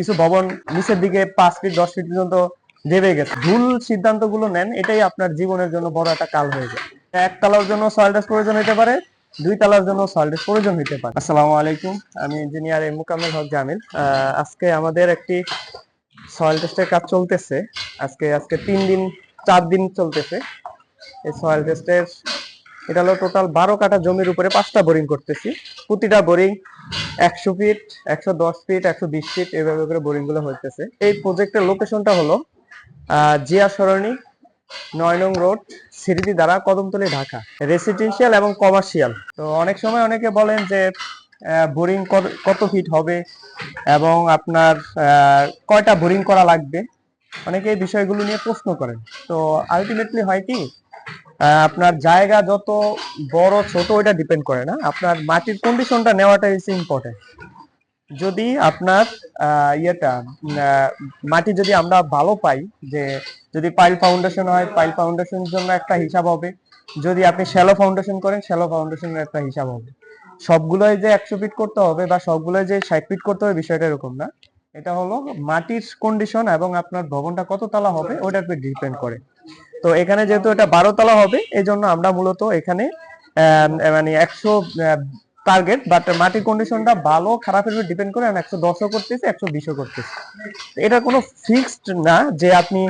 কিছু ভবন নিচের দিকে পাঁচ ফিট দশ ফিট পর্যন্ত দেবে গেছে। ভুল সিদ্ধান্তগুলো নেন, এটাই আপনার জীবনের জন্য বড় একটা কাল হয়ে যায়। এক তালার জন্য সয়েল টেস্ট প্রয়োজন হতে পারে, দুই তালার জন্য সয়েল টেস্ট প্রয়োজন হতে পারে। আসসালামু আলাইকুম, আমি ইঞ্জিনিয়ার এম মুকাম্মেল হক জামিল। আজকে আমাদের একটি সয়েল টেস্টের কাজ চলতেছে। আজকে আজকে তিন দিন, চার দিন চলতেছে। এই সয়েল টেস্টের এটা হলো টোটাল বারো কাঠা জমির উপরে পাঁচটা বোরিং করতেছি। প্রতিটা বোরিং একশো ফিট একশো দশ ফিট একশো বিশ ফিট এভাবে করে বোরিংগুলো হইতেছে। এই প্রজেক্টের লোকেশনটা হলো জিয়া সরণি, নয় নং রোড সিরিদি দ্বারা কদমতলি, ঢাকা। রেসিডেন্সিয়াল এবং কমার্শিয়াল তো অনেক সময় অনেকে বলেন যে বোরিং কত ফিট হবে এবং আপনার কয়টা বোরিং করা লাগবে? অনেকে এই বিষয়গুলো নিয়ে প্রশ্ন করেন। তো আলটিমেটলি হয় কি আপনার জায়গা যত বড়, ছোট, ওইটা ডিপেন্ড করে না। আপনার মাটির কন্ডিশনটা নেওয়াটা ইজ ইম্পর্টেন্ট যদি আপনার ইয়েটা মাটি যদি আমরা ভালো পাই, যে যদি পাইল ফাউন্ডেশন হয় পাইল ফাউন্ডেশনের জন্য একটা হিসাব হবে। যদি আপনি শ্যালো ফাউন্ডেশন করেন শ্যালো ফাউন্ডেশনের একটা হিসাব হবে। সবগুলোই যে একশো ফিট করতে হবে বা সবগুলোই যে ষাট ফিট করতে হবে, বিষয়টা এরকম না। এটা হলো মাটির কন্ডিশন এবং আপনার ভবনটা কত তলা হবে ওটার উপর ডিপেন্ড করে। তো এখানে যেহেতু এটা বারো তলা হবে এই জন্য আমরা মূলত এখানে মানে একশো টার্গেট বাট মাটির কন্ডিশনটা ভালো, খারাপের উপর ডিপেন্ড করে আমি একশো দশও করতেছি, একশো বিশও করতেছি। এটা কোনো ফিক্সড না যে আপনি,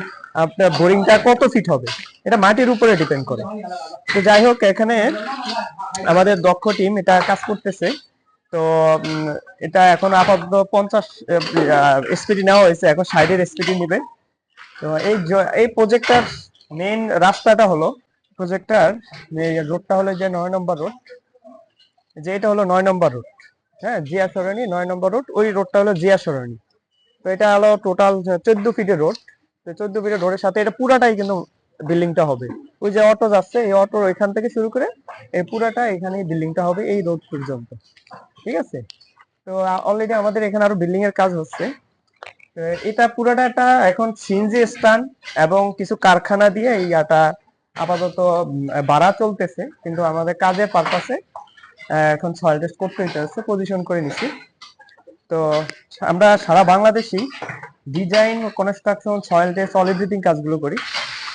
আপনার বোরিংটা কত ফিট হবে, এটা মাটির উপরে ডিপেন্ড করে। তো যাই হোক, এখানে আমাদের দক্ষ টিম এটা কাজ করতেছে। তো এটা এখন আপাতত পঞ্চাশ স্পিডি নেওয়া হয়েছে, এখন ষাটের স্পিডি নিবে। তো এই এই প্রজেক্টটার মেইন রাস্তাটা হলো প্রজেক্টটার রোডটা হলো যে নয় নম্বর রোড যে এটা হলো নয় নম্বর রোড হ্যাঁ জিয়া সরণি, নয় নম্বর রোড ওই রোডটা হলো জিয়া সরণি। তো এটা হলো টোটাল চোদ্দ ফিটের রোড তো চোদ্দ ফিটের রোডের সাথে এটা পুরাটাই কিন্তু বিল্ডিংটা হবে। ওই যে অটো যাচ্ছে, এই অটোর ওইখান থেকে শুরু করে এই পুরাটা এখানে বিল্ডিংটা হবে এই রোড পর্যন্ত। ঠিক আছে? তো অলরেডি আমাদের এখানে আরও বিল্ডিং এর কাজ হচ্ছে। এটা পুরোটা এখন সিএনজি স্ট্যান্ড এবং কিছু কারখানা দিয়ে এই ইয়াটা আপাতত বাড়া চলতেছে। কিন্তু আমাদের কাজের পারপাসে এখন সয়েল টেস্ট করতে হইতেছে পজিশন করে নিছি। তো আমরা সারা Bangladeshi design construction soil test all breathing কাজগুলো করি।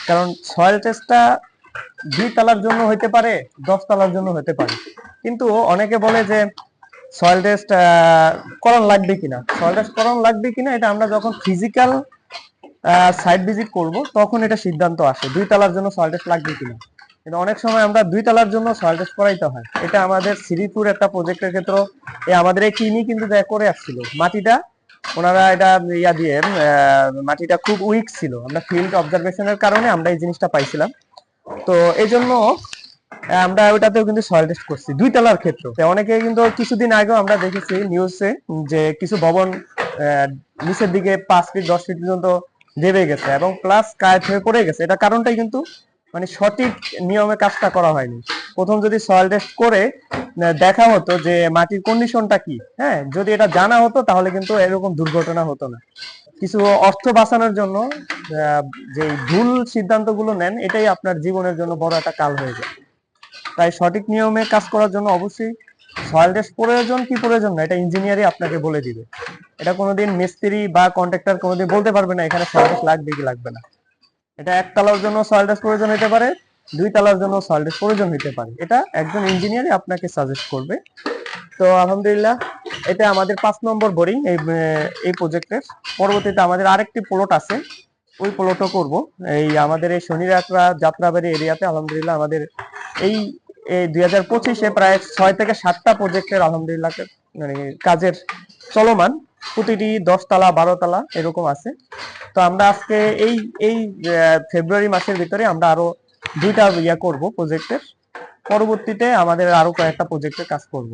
কারণ সয়েল টেস্টটা দুই তলার জন্য হতে পারে, দশ তলার জন্য হতে পারে। কিন্তু অনেকে বলে যে সয়েল টেস্ট করণ লাগবে কিনা? সয়েল টেস্ট করণ লাগবে কিনা? এটা আমরা যখন ফিজিক্যাল সাইট ভিজিট করব, তখন এটা সিদ্ধান্ত আসে, দুই তলার জন্য সয়েল টেস্ট লাগবে কিনা। কিন্তু অনেক সময় আমরা দুই তলার জন্য সয়েল টেস্ট করাইতে হয়। এটা আমাদের শ্রীপুর একটা প্রজেক্টের ক্ষেত্রে। আমাদের এই টিমই কিন্তু করে আসছিল। মাটিটা, ওনারা এটা ইয়া দিয়ে মাটিটা খুব উইক ছিল। আমরা ফিল্ড অবজারভেশনের কারণে আমরা এই জিনিসটা পাইছিলাম। তো এই জন্য আমরা ওটাতেও কিন্তু সয়েল টেস্ট করছি দুই তলার ক্ষেত্রে অনেকে কিন্তু কিছুদিন আগেও আমরা দেখেছি নিউজে যে কিছু ভবন নিচের দিকে পাঁচ ফিট দশ ফিট পর্যন্ত দেবে গেছে এবং প্লাস কায়েত হয়ে পড়ে গেছে। এটা কারণটাই কিন্তু মানে সঠিক নিয়মে কাজটা করা হয়নি। প্রথম যদি সয়েল টেস্ট করে দেখা হতো যে মাটির কন্ডিশনটা কি হ্যাঁ? যদি এটা জানা হতো, তাহলে কিন্তু এরকম দুর্ঘটনা হতো না। কিছু অর্থ বাঁচানোর জন্য যে ভুল সিদ্ধান্তগুলো নেন, এটাই আপনার জীবনের জন্য বড় একটা কাল হয়ে যায়। তাই সঠিক নিয়মে কাজ করার জন্য অবশ্যই সয়েল টেস্ট প্রয়োজন কি প্রয়োজন না, এটা ইঞ্জিনিয়ারই আপনাকে বলে দিবে। এটা কোনোদিন মিস্ত্রি বা কন্ট্রাক্টর কোনোদিন বলতে পারবে না, এখানে সয়েল টেস্ট লাগবে কি লাগবে না। এটা এক তলার জন্য সয়েল টেস্ট প্রয়োজন হতে পারে, দুই তলার জন্য সয়েল টেস্ট প্রয়োজন হতে পারে। এটা একজন ইঞ্জিনিয়ারই আপনাকে সাজেস্ট করবে। তো আলহামদুলিল্লাহ, এটা আমাদের পাঁচ নম্বর বোরিং এই এই প্রজেক্টের পরবর্তীতে আমাদের আরেকটি প্লট আছে, ওই প্লটও করব। এই আমাদের এই শনি যাত্রা যাত্রাবাড়ি এরিয়াতে আলহামদুলিল্লাহ আমাদের এই এই দুই হাজার পঁচিশে প্রায় ছয় থেকে সাতটা প্রজেক্টের আলহামদুলিল্লাহ মানে কাজের চলমান। প্রতিটি দশ বারোতলা বারো তালা এরকম আছে। তো আমরা আজকে এই এই ফেব্রুয়ারি মাসের ভিতরে আমরা আরও দুইটা ইয়া করব প্রজেক্টের পরবর্তীতে আমাদের আরও কয়েকটা প্রজেক্টের কাজ করব।